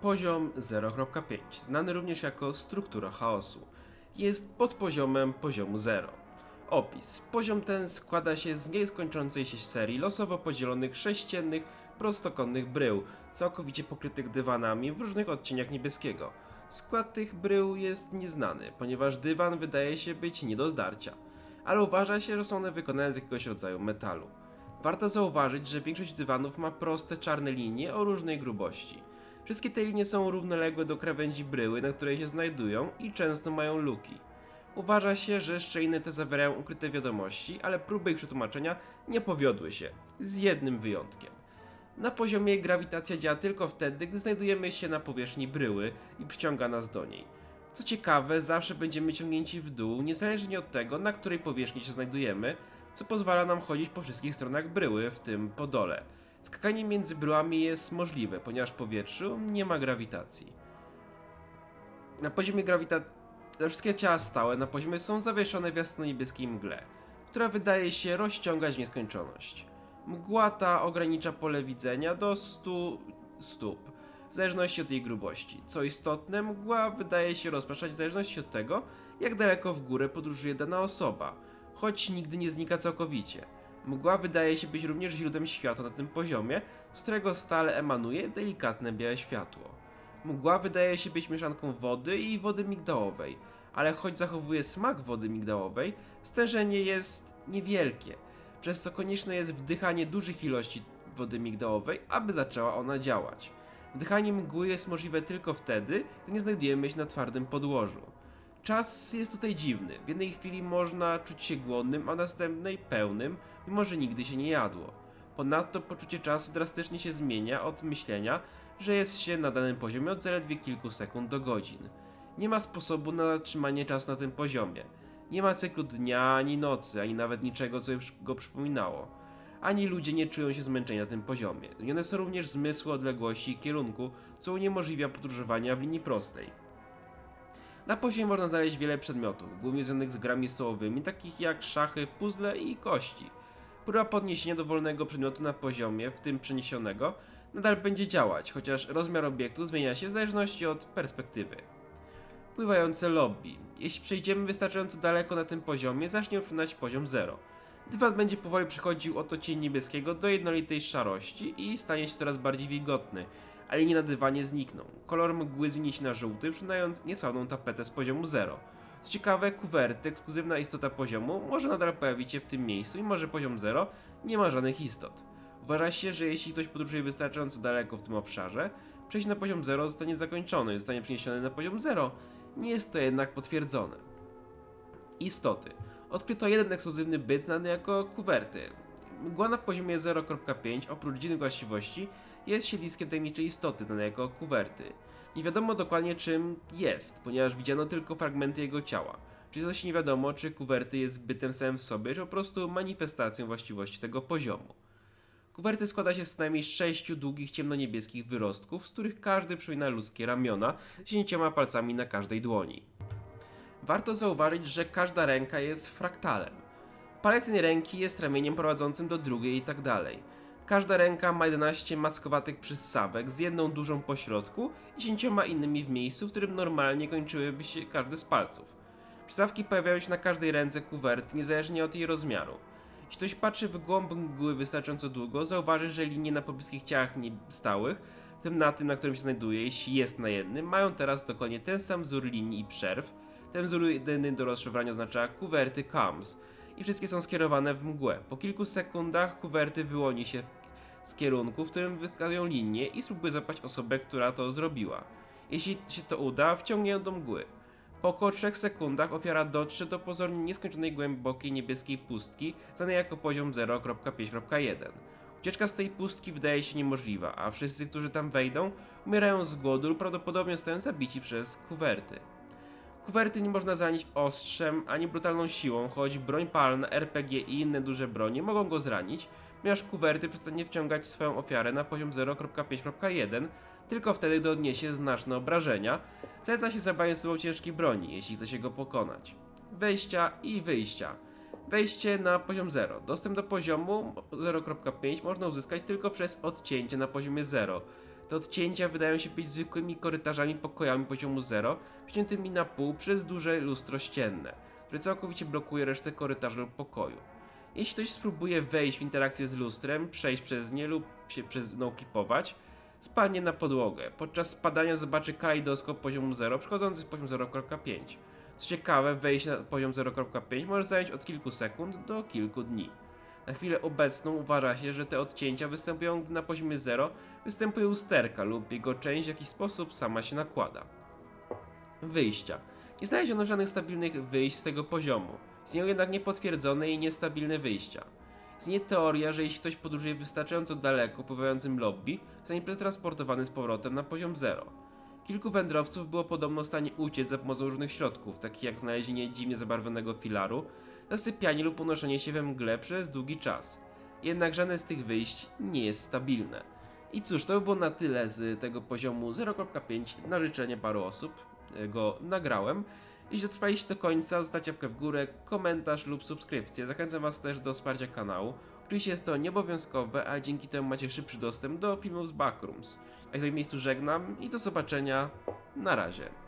Poziom 0.5, znany również jako struktura chaosu, jest podpoziomem poziomu 0. Opis. Poziom ten składa się z nieskończącej się serii losowo podzielonych sześciennych, prostokątnych brył, całkowicie pokrytych dywanami w różnych odcieniach niebieskiego. Skład tych brył jest nieznany, ponieważ dywan wydaje się być nie do zdarcia, ale uważa się, że są one wykonane z jakiegoś rodzaju metalu. Warto zauważyć, że większość dywanów ma proste czarne linie o różnej grubości. Wszystkie te linie są równoległe do krawędzi bryły, na której się znajdują i często mają luki. Uważa się, że szczeliny te zawierają ukryte wiadomości, ale próby ich przetłumaczenia nie powiodły się, z jednym wyjątkiem. Na poziomie grawitacja działa tylko wtedy, gdy znajdujemy się na powierzchni bryły i przyciąga nas do niej. Co ciekawe, zawsze będziemy ciągnięci w dół, niezależnie od tego, na której powierzchni się znajdujemy, co pozwala nam chodzić po wszystkich stronach bryły, w tym po dole. Skakanie między bryłami jest możliwe, ponieważ w powietrzu nie ma grawitacji. Na poziomie grawitacji wszystkie ciała stałe na poziomie są zawieszone w jasno-niebieskiej mgle, która wydaje się rozciągać w nieskończoność. Mgła ta ogranicza pole widzenia do 100 stóp, w zależności od jej grubości. Co istotne, mgła wydaje się rozpraszać w zależności od tego, jak daleko w górę podróżuje dana osoba, choć nigdy nie znika całkowicie. Mgła wydaje się być również źródłem światła na tym poziomie, z którego stale emanuje delikatne białe światło. Mgła wydaje się być mieszanką wody i wody migdałowej, ale choć zachowuje smak wody migdałowej, stężenie jest niewielkie, przez co konieczne jest wdychanie dużych ilości wody migdałowej, aby zaczęła ona działać. Wdychanie mgły jest możliwe tylko wtedy, gdy nie znajdujemy się na twardym podłożu. Czas jest tutaj dziwny. W jednej chwili można czuć się głodnym, a następnej pełnym, mimo że nigdy się nie jadło. Ponadto poczucie czasu drastycznie się zmienia od myślenia, że jest się na danym poziomie od zaledwie kilku sekund do godzin. Nie ma sposobu na zatrzymanie czasu na tym poziomie. Nie ma cyklu dnia ani nocy, ani nawet niczego, co go przypominało. Ani ludzie nie czują się zmęczeni na tym poziomie. Zmienione są również zmysły odległości i kierunku, co uniemożliwia podróżowania w linii prostej. Na poziomie można znaleźć wiele przedmiotów, głównie związanych z grami stołowymi, takich jak szachy, puzzle i kości. Próba podniesienia dowolnego przedmiotu na poziomie, w tym przeniesionego, nadal będzie działać, chociaż rozmiar obiektu zmienia się w zależności od perspektywy. Pływające lobby. Jeśli przejdziemy wystarczająco daleko na tym poziomie, zacznie uprzedzać poziom 0. Dywan będzie powoli przechodził od odcienia niebieskiego do jednolitej szarości i stanie się coraz bardziej wilgotny, a linie na dywanie znikną. Kolor mgły zmieni się na żółty, przynając niesławną tapetę z poziomu 0. Co ciekawe, kuwerty, ekskluzywna istota poziomu, może nadal pojawić się w tym miejscu, mimo że poziom 0 nie ma żadnych istot. Uważa się, że jeśli ktoś podróżuje wystarczająco daleko w tym obszarze, przejście na poziom 0 zostanie zakończone i zostanie przeniesiony na poziom 0. Nie jest to jednak potwierdzone. Istoty. Odkryto jeden ekskluzywny byt znany jako kuwerty. Mgła na poziomie 0.5 oprócz dziwnych właściwości jest siedliskiem tajemniczej istoty znanej jako kuwerty. Nie wiadomo dokładnie czym jest, ponieważ widziano tylko fragmenty jego ciała. Czyli też nie wiadomo, czy kuwerty jest bytem samym w sobie, czy po prostu manifestacją właściwości tego poziomu. Kuwerty składa się z co najmniej sześciu długich ciemnoniebieskich wyrostków, z których każdy przypomina ludzkie ramiona z dziesięcioma palcami na każdej dłoni. Warto zauważyć, że każda ręka jest fraktalem. Palec jednej ręki jest ramieniem prowadzącym do drugiej i tak dalej. Każda ręka ma 11 maskowatych przyssawek z jedną dużą pośrodku i 10 innymi w miejscu, w którym normalnie kończyłyby się każdy z palców. Przystawki pojawiają się na każdej ręce kuwerty, niezależnie od jej rozmiaru. Jeśli ktoś patrzy w głąb mgły wystarczająco długo, zauważy, że linie na pobliskich ciałach stałych, w tym na tym, na którym się znajduje, jeśli jest na jednym, mają teraz dokładnie ten sam wzór linii i przerw. Ten wzór jedyny do rozszyfrowania oznacza kuwerty comes i wszystkie są skierowane w mgłę. Po kilku sekundach kuwerty wyłoni się z kierunku, w którym wykazują linie i spróbuje złapać osobę, która to zrobiła. Jeśli się to uda, wciągnie ją do mgły. Po około 3 sekundach ofiara dotrze do pozornie nieskończonej głębokiej niebieskiej pustki, znanej jako poziom 0.5.1. Ucieczka z tej pustki wydaje się niemożliwa, a wszyscy, którzy tam wejdą, umierają z głodu lub prawdopodobnie zostają zabici przez kuwerty. Kuwerty nie można zranić ostrzem ani brutalną siłą, choć broń palna, RPG i inne duże bronie mogą go zranić, ponieważ kuwerty przestanie wciągać swoją ofiarę na poziom 0.5.1 tylko wtedy, gdy odniesie znaczne obrażenia. Zaleca się zabranie z sobą ciężkiej broni, jeśli chce się go pokonać. Wejścia i wyjścia. Wejście na poziom 0. Dostęp do poziomu 0.5 można uzyskać tylko przez odcięcie na poziomie 0. Te odcięcia wydają się być zwykłymi korytarzami pokojami poziomu 0, wciętymi na pół przez duże lustro ścienne, które całkowicie blokuje resztę korytarza lub pokoju. Jeśli ktoś spróbuje wejść w interakcję z lustrem, przejść przez nie lub się przez no spadnie na podłogę. Podczas spadania zobaczy kalejdoskop poziomu 0 przechodzący w poziom 0.5. Co ciekawe, wejście na poziom 0.5 może zająć od kilku sekund do kilku dni. Na chwilę obecną uważa się, że te odcięcia występują, gdy na poziomie 0 występuje usterka lub jego część w jakiś sposób sama się nakłada. Wyjścia. Nie znaleziono żadnych stabilnych wyjść z tego poziomu. Istnieją jednak niepotwierdzone i niestabilne wyjścia. Istnieje teoria, że jeśli ktoś podróżuje wystarczająco daleko pływającym lobby, zostanie przetransportowany z powrotem na poziom 0. Kilku wędrowców było podobno w stanie uciec za pomocą różnych środków, takich jak znalezienie dziwnie zabarwionego filaru, zasypianie lub unoszenie się we mgle przez długi czas. Jednak żadne z tych wyjść nie jest stabilne. I cóż, to by było na tyle z tego poziomu 0.5 na życzenie paru osób. e, Go nagrałem. Jeśli dotrwaliście do końca, zostawcie łapkę w górę, komentarz lub subskrypcję. Zachęcam Was też do wsparcia kanału. Oczywiście jest to nieobowiązkowe, a dzięki temu macie szybszy dostęp do filmów z Backrooms. A w miejscu żegnam i do zobaczenia. Na razie.